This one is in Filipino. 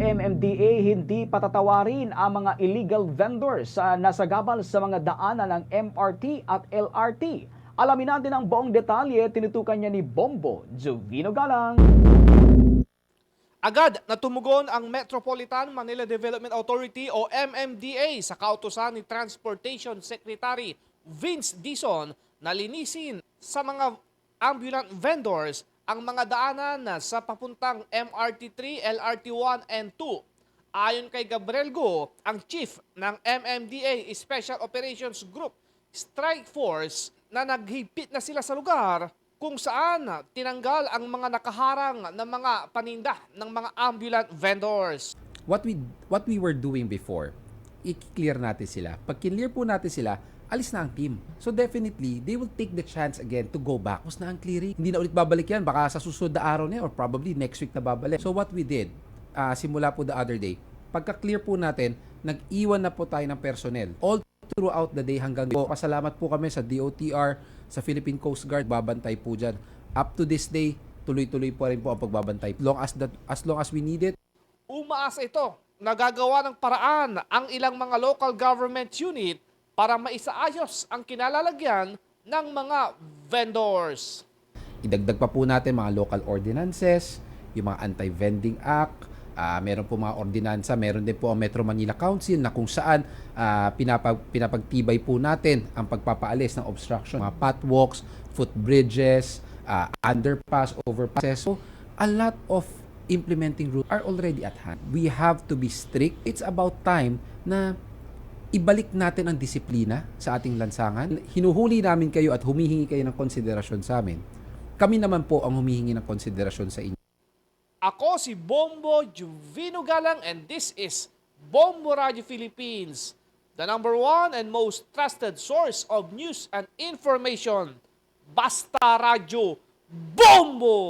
MMDA hindi patatawarin ang mga illegal vendors sa nasagabal sa mga daanan ng MRT at LRT. Alamin natin ang buong detalye, tinutukan niya ni Bombo Jovino Galang. Agad na tumugon ang Metropolitan Manila Development Authority o MMDA sa kautosan ni Transportation Secretary Vince Dizon na linisin sa mga ambulant vendors ang mga daanan na sa papuntang MRT3, LRT1 and 2. Ayon kay Gabriel Go, ang chief ng MMDA Special Operations Group Strike Force na naghigpit na sila sa lugar kung saan tinanggal ang mga nakaharang na mga paninda ng mga ambulant vendors. what we what we were doing before, i-clear natin sila. Pag clear po natin sila, alis na ang team. So definitely, they will take the chance again to go back. Tapos na ang clearing. Hindi na ulit babalik yan. Baka sa susunod na araw na yan or probably next week na babalik. So what we did, ah, simula po the other day, pagka-clear po natin, nag-iwan na po tayo ng personnel. All throughout the day hanggang po. Pasalamat po kami sa DOTR, sa Philippine Coast Guard, babantay po dyan. Up to this day, tuloy-tuloy po rin po ang pagbabantay. Long as that, as long as we need it, Umaasa ito, nagagawa ng paraan ang ilang mga local government unit para maisaayos ang kinalalagyan ng mga vendors. idagdag pa po natin mga local ordinances, yung mga anti-vending act, ah, meron po mga ordinansa, meron din po ang Metro Manila Council na kung saan ah, pinapag, pinapagtibay po natin ang pagpapaalis ng obstruction, mga pathwalks, footbridges, ah, underpass, overpasses. So, a lot of implementing rules are already at hand. We have to be strict. It's about time na ibalik natin ang disiplina sa ating lansangan. Hinuhuli namin kayo at humihingi kayo ng konsiderasyon sa amin. Kami naman po ang humihingi ng konsiderasyon sa inyo. Ako si Bombo Juvino Galang and this is Bombo Radio Philippines, the number one and most trusted source of news and information. Basta Radio Bombo!